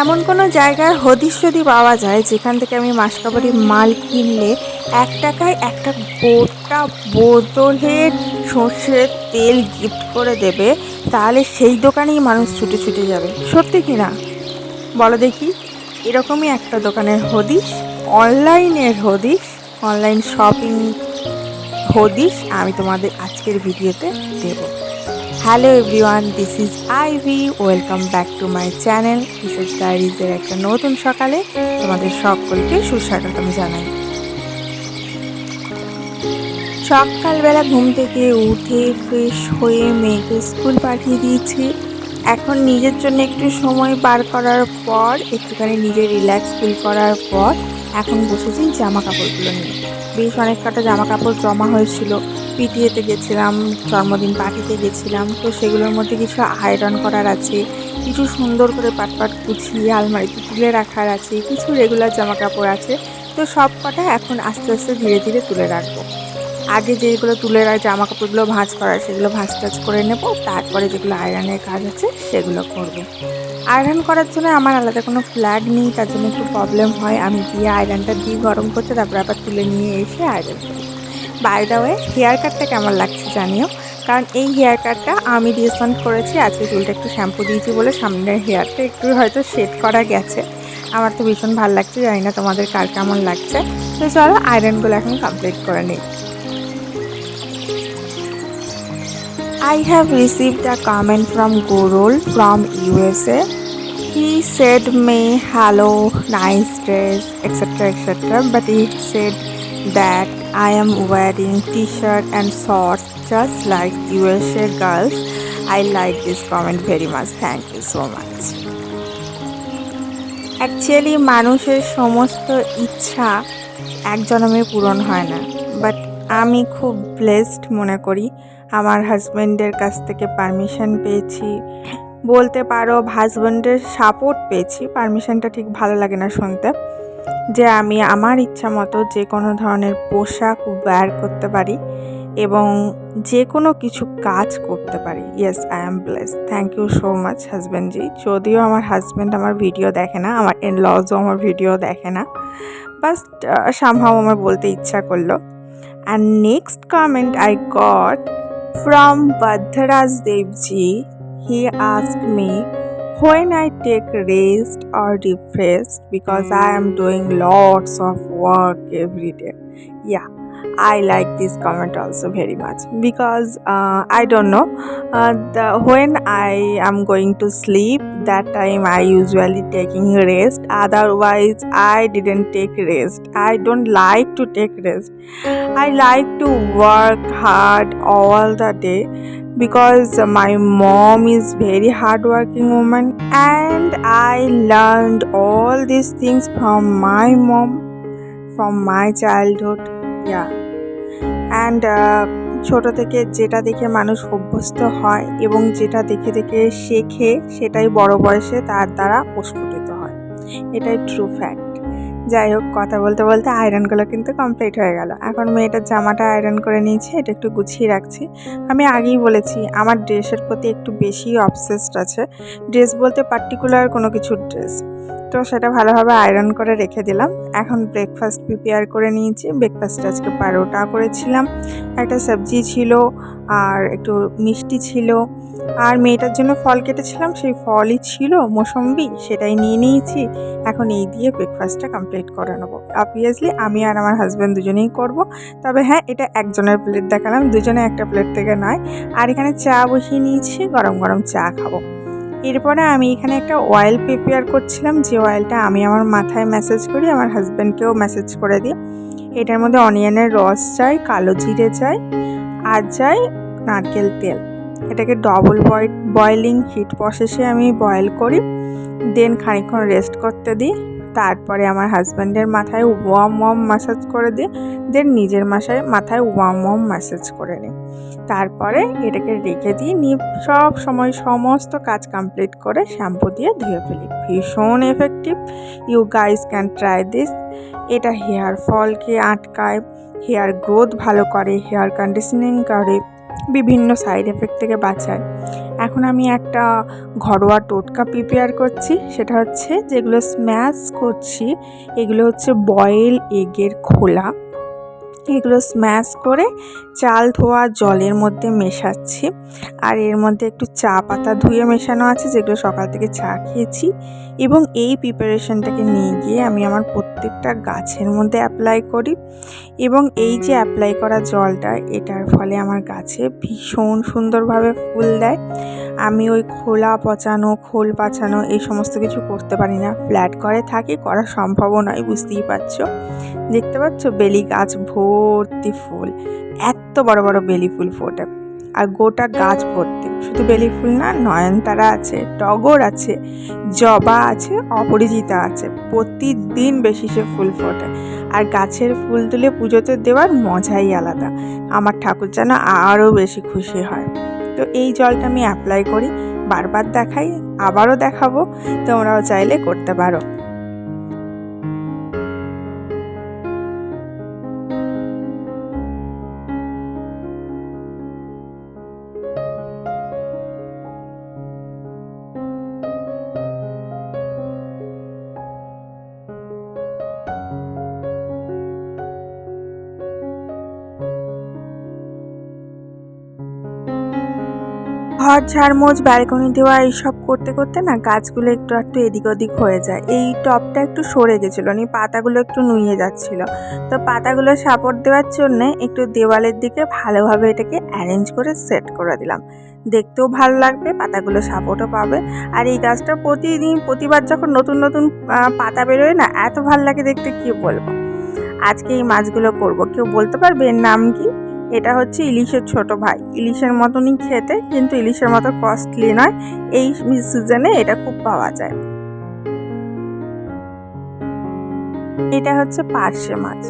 এমন কোনো জায়গার হদিশ যদি পাওয়া যায়, যেখান থেকে আমি মাসকাবারির মাল কিনলে এক টাকায় একটা গোটা বোতলের সর্ষের তেল গিফট করে দেবে, তাহলে সেই দোকানেই মানুষ ছুটে ছুটে যাবে। সত্যি কি না? বলো দেখি, এরকমই একটা দোকানের হদিশ, অনলাইনের হদিশ, অনলাইন শপিং হদিশ আমি তোমাদের আজকের ভিডিওতে দেবো। Hello everyone, this is Ivy, welcome back to my channel is ডায়েরিজের একটা নতুন সকালে তোমাদের সকলকে সুস্বাগতম জানাই। সকালবেলা ঘুম থেকে উঠে ফ্রেশ হয়ে মেয়েকে স্কুল পাঠিয়ে দিয়েছি। এখন নিজের জন্য একটু সময় বার করার পর, একটুখানি নিজে রিল্যাক্স ফিল করার পর, এখন বসেছি জামা কাপড়গুলো নিয়ে। বেশ অনেক কটা জামা কাপড় জমা হয়েছিল। পিটিএতে গেছিলাম, জন্মদিন পার্টিতে গেছিলাম, তো সেগুলোর মধ্যে কিছু আয়রন করার আছে, কিছু সুন্দর করে পাট পাট গুছিয়ে আলমারিতে তুলে রাখার আছে, কিছু রেগুলার জামা কাপড় আছে, তো সব কটা এখন আস্তে আস্তে ধীরে ধীরে তুলে রাখব। আগে যেগুলো তুলে রাখ জামা কাপড়গুলো ভাঁজ করার, সেগুলো ভাঁজ টাজ করে নেব, তারপরে যেগুলো আয়রনের কাজ আছে, সেগুলো করব। আয়রন করার জন্য আমার আলাদা কোনো ফ্ল্যাগ নেই, তার জন্য একটু প্রবলেম হয়। আমি গিয়ে আয়রনটা দিয়ে গরম করতে, তারপর আবার তুলে নিয়ে এসে আয়রন করি বাই দা ওয়ে হেয়ার কাটটা কেমন লাগছে জানিও কারণ এই হেয়ার কাটটা আমি রিসেন্ট করেছি আজকে চুলটা একটু শ্যাম্পু দিয়েছি বলে সামনের হেয়ারটা একটু হয়তো সেট করা গেছে আমার তো ভীষণ ভালো লাগছে জানি না তোমাদের কার কেমন লাগছে তো চলো আয়রনগুলো এখন কমপ্লিট করে নিই I have received a comment from Gurul from USA. He said me hello, nice dress, etc. etc. But he said that I am wearing t-shirt and shorts just like USA girls. I like this comment very much. Thank you so much. Actually মানুষের সমস্ত ইচ্ছা এক জন্মে পূরণ হয় না but আমি খুব ব্লেসড মনে করি আমার হাজব্যান্ডের কাছ থেকে পারমিশন পেয়েছি বলতে পারো হাজব্যান্ডের সাপোর্ট পেয়েছি পারমিশনটা ঠিক ভালো লাগে না শুনতে যে আমি আমার ইচ্ছা মতো যে কোনো ধরনের পোশাক ওয়্যার করতে পারি এবং যে কোনো কিছু কাজ করতে পারি। Yes I am bless thank you so much হাজব্যান্ডজি যদিও আমার হাজব্যান্ড আমার ভিডিও দেখে না, আমার এন লজও আমার ভিডিও দেখে না বাস সামহাও আমার বলতে ইচ্ছা করল। And next comment I got from Badharaj Debji he asked me when I take rest or refresh because I am doing lots of work every day. Yeah, I like this comment also very much because uh, I don't know uh, the, when I am going to sleep that time I usually taking rest. Otherwise I didn't take rest. I don't like to take rest. I like to work hard all the day because my mom is very hardworking woman and I learned all these things from my mom from my childhood. Yeah and uh, ছোট থেকে যেটা দেখে মানুষ অভ্যস্ত হয় এবং যেটা দেখে দেখে শেখে সেটাই বড় বয়সে তার দ্বারা প্রস্ফুটিত হয়। এটাই ট্রু ফ্যাক্ট যাই হোক কথা বলতে বলতে আয়রনগুলো কিন্তু কমপ্লিট হয়ে গেল। এখন মেয়েটার জামাটা আয়রন করে নিয়েছি এটা একটু গুছিয়ে রাখছি। আমি আগেই বলেছি আমার ড্রেসের প্রতি একটু বেশি অবসেসড আছে। ড্রেস বলতে পার্টিকুলার কোনো কিছু ড্রেস তো সেটা ভালোভাবে আয়রন করে রেখে দিলাম। এখন ব্রেকফাস্ট প্রিপেয়ার করে নিয়েছি। ব্রেকফাস্ট আজকে পারোটা করেছিলাম। একটা সবজি ছিল আর একটু মিষ্টি ছিল। আর মেয়েটার জন্য ফল কেটেছিলাম। সেই ফলই ছিল মোসম্বি, সেটাই নিয়ে নিয়েছি। এখন এই দিয়ে ব্রেকফাস্টটা কমপ্লিট করে নেব। অবভিয়াসলি আমি আর আমার হাজব্যান্ড দুজনেই করব। তবে হ্যাঁ এটা একজনের প্লেট দেখালাম। দুজনে একটা প্লেট থেকে নয়। আর এখানে চা বসিয়ে নিয়েছি। গরম গরম চা খাব। এরপরে আমি এখানে একটা অয়েল প্রিপেয়ার করছিলাম, যে অয়েলটা আমি আমার মাথায় মেসেজ করি, আমার হাজব্যান্ডকেও মেসেজ করে দিই। এটার মধ্যে অনিয়নের রস চাই, কালো জিরে চাই, আর চাই নারকেল তেল। এটাকে ডবল বয় বয়েলিং হিট প্রসেসে আমি বয়েল করি দেন খানিক্ষণ রেস্ট করতে দিই। তারপরে আমার হাজব্যান্ডের মাথায় ওয়ার্ম ওয়ার্ম ম্যাসাজ করে দিই দেন নিজের মাথায় মাথায় ওয়ার্ম ওয়ার্ম ম্যাসাজ করে নিই তারপরে এটাকে রেখে দিই নিয়ে সব সময় সমস্ত কাজ কমপ্লিট করে শ্যাম্পু দিয়ে ধুয়ে ফেলি। ভীষণ effective you guys can try this এটা হেয়ার ফলকে আটকায় হেয়ার গ্রোথ ভালো করে হেয়ার কন্ডিশনিং করে, বিভিন্ন সাইড এফেক্ট থেকে বাঁচায়। এখন আমি একটা ঘরোয়া টোটকা প্রিপেয়ার করছি। সেটা হচ্ছে যেগুলো স্ম্যাশ করছি, এগুলো হচ্ছে বয়েল এগের খোলা। এগুলো স্ম্যাশ করে চাল, ধোয়া, জলের মধ্যে মেশাচ্ছি। আর এর মধ্যে একটু চা পাতা ধুয়ে মেশানো আছে, যেগুলো সকাল থেকে চা খেয়েছি। এবং এই প্রিপারেশনটাকে নিয়ে গিয়ে আমি আমার প্রত্যেকটা গাছের মধ্যে অ্যাপ্লাই করি। এবং এই যে অ্যাপ্লাই করা জলটা, এটার ফলে আমার গাছে ভীষণ সুন্দরভাবে ফুল দেয়। আমি ওই খোলা পচানো, খোল পাচানো, এই সমস্ত কিছু করতে পারি না। ফ্ল্যাট করে থাকি, করা সম্ভবও নয়, বুঝতেই পারছ। দেখতে পাচ্ছ, বেলি গাছ ভর্তি ফুল এত বড় বড় বেলি ফুল ফোটে। আর গোটা গাছ ভর্তি, শুধু বেলি ফুল না, নয়নতারা আছে, টগর আছে, জবা আছে, অপরিচিতা আছে, প্রতিদিন বেশি সে ফুল ফোটে। আর গাছের ফুল তুলে পুজোতে দেওয়ার মজাই আলাদা, আমার ঠাকুর যেন আরও বেশি খুশি হয়। তো এই জলটা আমি অ্যাপ্লাই করি, বারবার দেখাই, আবারও দেখাবো, তোমরাও চাইলে করতে পারো। ঘর ঝাড়মোছ ব্যালকনি দেওয়া, এইসব করতে করতে না গাছগুলো একটু একটু এদিক ওদিক হয়ে যায়। এই টপটা একটু সরে গেছিল নি পাতাগুলো একটু নুয়ে যাচ্ছিল। তো পাতাগুলো সাপোর্ট দেওয়ার জন্যে একটু দেওয়ালের দিকে ভালোভাবে এটাকে অ্যারেঞ্জ করে সেট করে দিলাম। দেখতেও ভালো লাগবে, পাতাগুলো সাপোর্টও পাবে। আর এই গাছটা প্রতিদিন, প্রতিবার যখন নতুন নতুন পাতা বেরোয় না, এত ভালো লাগে দেখতে, কি বলব? আজকে এই মাছগুলো করব। কেউ বলতে পারবে এর নাম কি? এটা হচ্ছে ইলিশের ছোট ভাই। ইলিশের মতনই খেতে, কিন্তু ইলিশের মতো কস্টলি নয়। এই সিজনে এটা খুব পাওয়া যায়। এটা হচ্ছে পার্শে মাছ।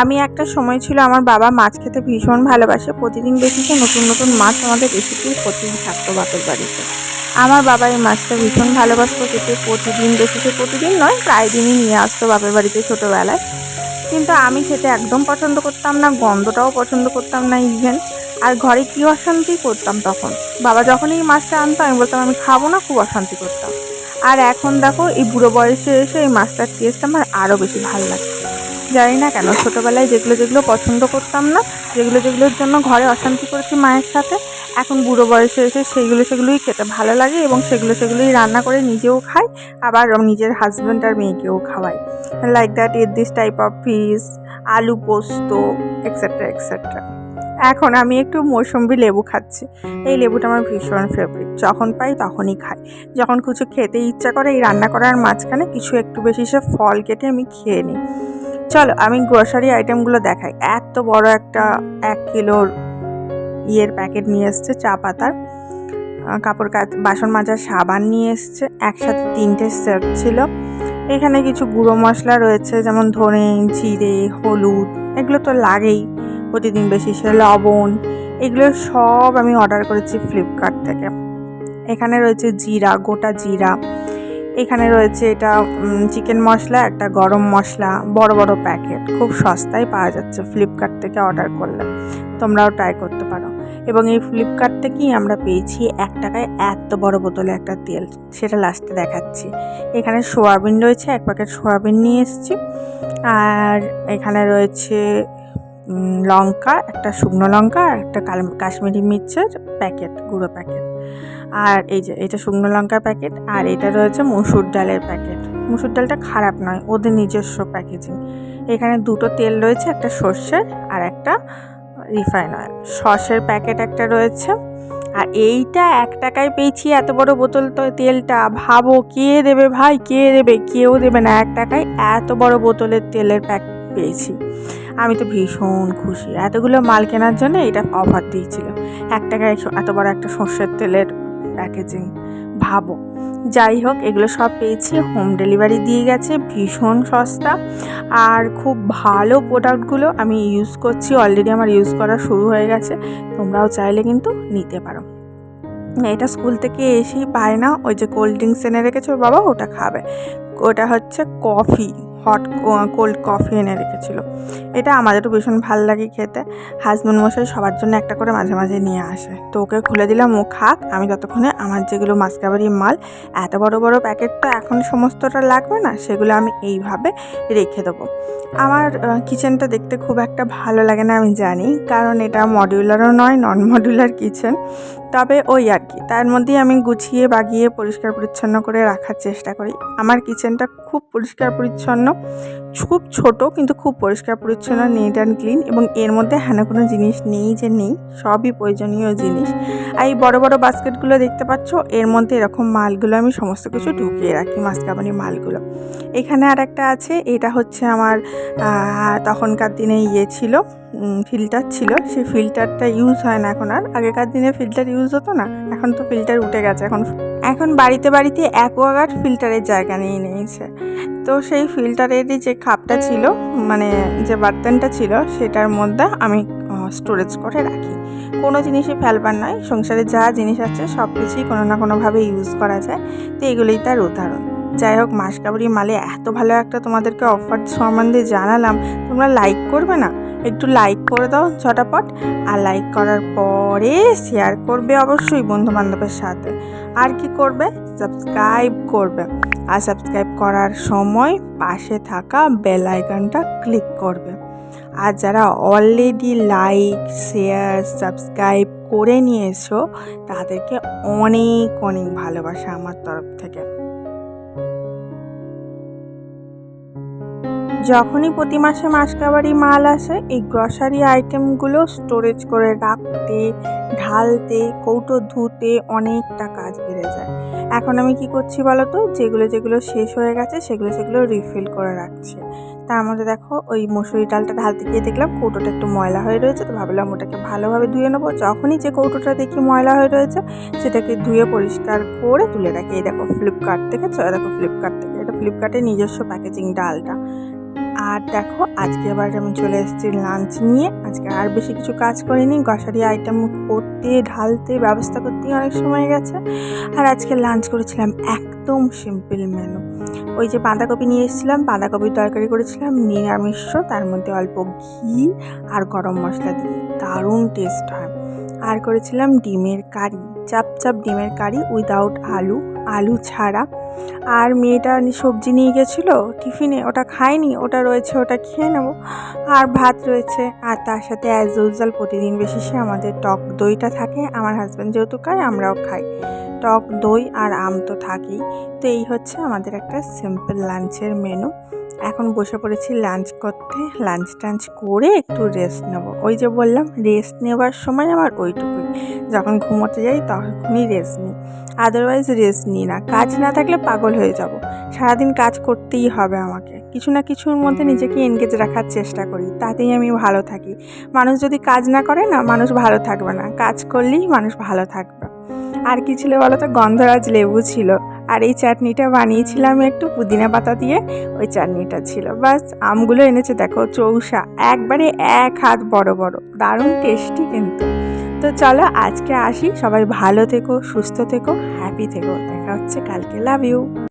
আমি একটা সময় ছিল আমার বাবা মাছ খেতে ভীষণ ভালোবাসে। প্রতিদিন বেশিতে নতুন নতুন মাছ আমাদের রেসিপি প্রতিদিন থাকতো বাপের বাড়িতে। আমার বাবা এই মাছটা ভীষণ ভালোবাসতো। খেতে প্রতিদিন বেশিতে প্রতিদিন নয়, প্রায় দিনই নিয়ে আসতো বাপের বাড়িতে ছোটোবেলায়। কিন্তু আমি খেতে একদম পছন্দ করতাম না, গন্ধটাও পছন্দ করতাম না ইভেন আর ঘরে কী অশান্তি করতাম তখন? বাবা যখন এই মাছটা আনতো, আমি বলতাম, আমি খাব না, খুব অশান্তি করতাম। আর এখন দেখো, এই বুড়ো বয়সে এসে এই মাছটার টেস্ট আমার আরও বেশি ভালো লাগছে। জানি না কেন, ছোটোবেলায় যেগুলো যেগুলো পছন্দ করতাম না, যেগুলো, যেগুলোর জন্য ঘরে অশান্তি করেছি মায়ের সাথে এখন বুড়ো বয়সে এসে সেইগুলো সেগুলোই খেতে ভালো লাগে এবং সেগুলো সেগুলোই রান্না করে নিজেও খাই আবার নিজের হাজব্যান্ড আর মেয়েকেও খাওয়াই like that it this type of fish আলু পোস্ত এক্সেট্রা এক্সেট্রা এখন আমি একটু মৌসম্বি লেবু খাচ্ছি। এই লেবুটা আমার ভীষণ ফেভারিট যখন পাই তখনই খাই। যখন কিছু খেতে ইচ্ছা করে এই রান্না করার মাঝখানে কিছু একটু বেশি সে ফল কেটে আমি খেয়ে নিই। চলো, আমি গ্রসারি আইটেমগুলো দেখাই। এত বড় একটা এক কিলোর ইয়ের প্যাকেট নিয়ে এসছে, চা পাতার কাপড় কাচ বাসন মাজার, সাবান নিয়ে এসছে, একসাথে তিনটে সেট ছিল। এখানে কিছু গুঁড়ো মশলা রয়েছে, যেমন ধনে, জিরে, হলুদ, এগুলো তো লাগেই প্রতিদিন বেশি, সে লবণ, এগুলো সব আমি অর্ডার করেছি ফ্লিপকার্ট থেকে। এখানে রয়েছে জিরা, গোটা জিরা এখানে রয়েছে এটা চিকেন মশলা, একটা গরম মশলা, বড় বড় প্যাকেট খুব সস্তায় পাওয়া যাচ্ছে ফ্লিপকার্ট থেকে অর্ডার করলে। তোমরাও ট্রাই করতে পারো। এবং এই ফ্লিপকার্ট থেকেই আমরা পেয়েছি এক টাকায় এত বড় বোতলে একটা তেল, সেটা লাস্টে দেখাচ্ছি। এখানে সোয়াবিন রয়েছে, এক প্যাকেট সোয়াবিন নিয়ে এসেছি। আর এখানে রয়েছে লঙ্কা, একটা শুকনো লঙ্কা, আর একটা কাশ্মীরি মির্চের প্যাকেট গুঁড়ো প্যাকেট আর এই যে, এটা শুকনো লঙ্কার প্যাকেট, আর এটা রয়েছে মুসুর ডালের প্যাকেট। মুসুর ডালটা খারাপ নয়, ওদের নিজস্ব প্যাকেজিং। এখানে দুটো তেল রয়েছে, একটা সর্ষের আর একটা রিফাইন অয়েল। সসের প্যাকেট একটা রয়েছে, আর এইটা এক টাকায় পেয়েছি, এত বড় বোতল তো তেলটা। ভাবো, কে দেবে ভাই, কে দেবে? কেউ দেবে না, এক টাকায় এত বড় বোতলের তেলের প্যাক পেয়েছি। আমি তো ভীষণ খুশি। এতগুলো মাল কেনার জন্য এটা অফার দিয়েছিল। এক টাকায় এত বড় একটা সর্ষের তেলের প্যাকেজিং। ভাবো, যাই হোক, এগুলো সব পেয়েছি। হোম ডেলিভারি দিয়ে গেছে, ভীষণ সস্তা। আর খুব ভালো প্রোডাক্টগুলো আমি ইউজ করছি, অলরেডি আমার ইউজ করা শুরু হয়ে গেছে। তোমরাও চাইলে কিন্তু নিতে পারো। এটা স্কুল থেকে এসেই পায় না, ওই যে কোল্ড ড্রিঙ্কস এনে রেখেছে ওর বাবা, ওটা খাবে। ওটা হচ্ছে কফি। হট কোল্ড কফি এনে রেখেছিল। এটা আমাদেরও ভীষণ ভালো লাগে খেতে। হাজব্যান্ড মশাই সবার জন্য একটা করে মাঝে মাঝে নিয়ে আসে। তো ওকে খুলে দিলাম, ও খাক। আমি ততক্ষণে আমার যেগুলো মাসকাবারি মাল, এত বড় বড় প্যাকেট তো এখন সমস্তটা লাগবে না, সেগুলো আমি এইভাবে রেখে দেবো। আমার কিচেনটা দেখতে খুব একটা ভালো লাগে না, আমি জানি। কারণ এটা মডিউলারও নয় নন মডিউলার কিচেন। তবে ওই আর কি, তার মধ্যেই আমি গুছিয়ে, বাগিয়ে পরিষ্কার পরিচ্ছন্ন করে রাখার চেষ্টা করি। আমার কিচেনটা খুব পরিষ্কার পরিচ্ছন্ন। খুব ছোট কিন্তু খুব পরিষ্কার পরিচ্ছন্ন নিট অ্যান্ড ক্লিন এবং এর মধ্যে হেন কোনো জিনিস নেই যে নেই, সবই প্রয়োজনীয় জিনিস। আর এই বড়ো বড়ো বাস্কেটগুলো দেখতে পাচ্ছ, এর মধ্যে এরকম মালগুলো আমি সমস্ত কিছু ঢুকিয়ে রাখি মাস্কাবানি মালগুলো। এখানে আর একটা আছে, এটা হচ্ছে আমার তখনকার দিনে ইয়ে ছিল ফিল্টার ছিল, সেই ফিল্টারটা ইউজ হয় না এখন আর। আগেকার দিনে ফিল্টার ইউজ হতো না, এখন তো ফিল্টার উঠে গেছে। এখন এখন বাড়িতে বাড়িতে অ্যাকোয়াগার্ড ফিল্টারের জায়গা নিয়ে নিয়েছে। তো সেই ফিল্টারেরই যে খাপটা ছিল মানে যে বার্তনটা ছিল, সেটার মধ্যে আমি স্টোরেজ করে রাখি। কোনো জিনিসই ফেলবার নয়, সংসারে যা জিনিস আছে সব কিছুই কোনো না কোনোভাবে ইউজ করা যায়। তো এগুলোই তার উদাহরণ। যাই হোক মাসকাবারি মালে এত ভালো একটা তোমাদেরকে অফার সম্বন্ধে জানালাম, তোমরা লাইক করবে না? একটু লাইক করে দাও ঝটাপট, আর লাইক করার পরে শেয়ার করবে অবশ্যই বন্ধু বান্ধবের সাথে। আর কি করবে? সাবস্ক্রাইব করবে। আর সাবস্ক্রাইব করার সময় পাশে থাকা বেল আইকনটা ক্লিক করবে। আর যারা অলরেডি লাইক শেয়ার সাবস্ক্রাইব করে নিয়েছো, তাদেরকে অনেক অনেক ভালোবাসা আমার তরফ থেকে। যখনই প্রতি মাসে মাসকাবারি মাল আসে, এই গ্রসারি আইটেমগুলো স্টোরেজ করে রাখতে, ঢালতে, কৌটো ধুতে অনেকটা কাজ বেড়ে যায়। এখন আমি কি করছি বলো তো যেগুলো যেগুলো শেষ হয়ে গেছে, সেগুলো সেগুলো রিফিল করে রাখছি। তার মধ্যে দেখো, ওই মুসুরি ডালটা ঢালতে গিয়ে দেখলাম কৌটোটা একটু ময়লা হয়ে রয়েছে, তো ভাবলাম ওটাকে ভালোভাবে ধুয়ে নেব। যখনই যে কৌটোটা দেখি ময়লা হয়ে রয়েছে, সেটাকে ধুয়ে পরিষ্কার করে তুলে রাখি। এই দেখো ফ্লিপকার্ট থেকে দেখো ফ্লিপকার্ট থেকে। এটা ফ্লিপকার্টের নিজস্ব প্যাকেজিং ডালটা। আর দেখো, আজকে আবার আমি চলে এসেছি লাঞ্চ নিয়ে। আজকে আর বেশি কিছু কাজ করিনি। গ্রসারি আইটেম করতে, ঢালতে, ব্যবস্থা করতেই অনেক সময় গেছে। আর আজকে লাঞ্চ করেছিলাম একদম সিম্পল মেনু ওই যে বাঁধাকপি নিয়ে এসেছিলাম, বাঁধাকপির তরকারি করেছিলাম, নিরামিষ, তার মধ্যে অল্প ঘি আর গরম মশলা দিয়ে। দারুণ টেস্ট হয়। আর করেছিলাম ডিমের কারি, চাপ চাপ ডিমের কারি উইদাউট আলু। আলু ছাড়া। আর মেয়েটা সবজি নিয়ে গেছিল টিফিনে, ওটা খায়নি, ওটা রয়েছে, ওটা খেয়ে নেব। আর ভাত রয়েছে, আর তার সাথে অ্যাজ ইউজুয়াল প্রতিদিন বেশিসে আমাদের টক দইটা থাকে, আমার হাজব্যান্ড যেহেতু খায়, আমরাও খাই। টক দই আর আম তো থাকেই। তো এই হচ্ছে আমাদের একটা সিম্পল লাঞ্চের মেনু এখন বসে পড়েছি লাঞ্চ করতে। লাঞ্চ টাঞ্চ করে একটু রেস্ট নেব। ওই যে বললাম রেস্ট নেওয়ার সময় আমার ওইটুকুই। যখন ঘুমোতে যাই তখনই রেস্ট নিই। আদারওয়াইজ রেস্ট নিই না। কাজ না থাকলে পাগল হয়ে যাব। সারাদিন কাজ করতেই হবে আমাকে। কিছু না কিছুর মধ্যে নিজেকে এনগেজ রাখার চেষ্টা করি। তাতেই আমি ভালো থাকি। মানুষ যদি কাজ না করে না, মানুষ ভালো থাকবে না। কাজ করলেই মানুষ ভালো থাকবে। আর কি ছিল বলো তো গন্ধরাজ লেবু ছিল। আর এই চাটনিটা বানিয়েছিলাম একটু পুদিনা পাতা দিয়ে। ওই চাটনিটা ছিল। বাস, আমগুলো এনেছে দেখো চৌষা একবারে এক হাত বড় বড়। দারুণ টেস্টি কিন্তু। তো চলো আজকে আসি। সবাই ভালো থেকো, সুস্থ থেকো হ্যাপি থেকো। দেখা হচ্ছে কালকে। Love you